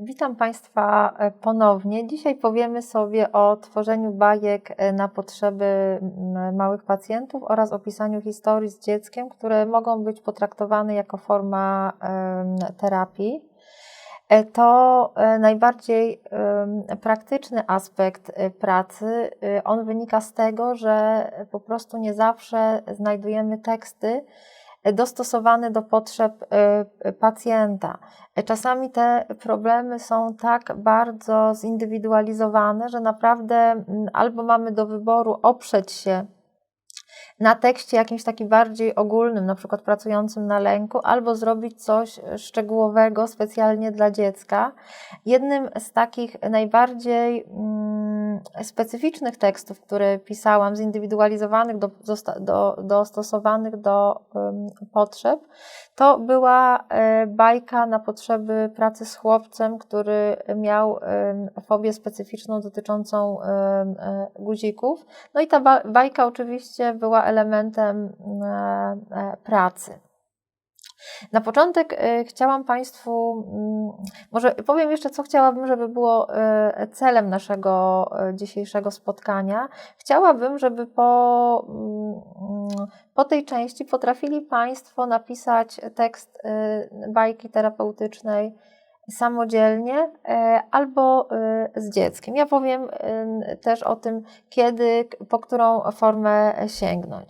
Witam Państwa e, ponownie. Dzisiaj powiemy sobie o tworzeniu bajek e, na potrzeby małych pacjentów oraz opisaniu historii z dzieckiem, które mogą być potraktowane jako forma terapii. E, To e, najbardziej praktyczny aspekt e, pracy. E, On wynika z tego, że po prostu nie zawsze znajdujemy teksty dostosowane do potrzeb e, pacjenta. Czasami te problemy są tak bardzo zindywidualizowane, że naprawdę mm, albo mamy do wyboru oprzeć się na tekście jakimś takim bardziej ogólnym, na przykład pracującym na lęku, albo zrobić coś szczegółowego specjalnie dla dziecka. Jednym z takich najbardziej mm, specyficznych tekstów, które pisałam, zindywidualizowanych, do, do, dostosowanych do em, potrzeb, to była e, bajka na potrzeby pracy z chłopcem, który miał em, fobię specyficzną dotyczącą e, guzików. No i ta ba- bajka oczywiście była elementem e, e, pracy. Na początek e, chciałam Państwu, mm, może powiem jeszcze, co chciałabym, żeby było e, celem naszego e, dzisiejszego spotkania. Chciałabym, żeby po, mm, po tej części potrafili Państwo napisać tekst bajki terapeutycznej samodzielnie albo z dzieckiem. Ja powiem też o tym, kiedy, po którą formę sięgnąć.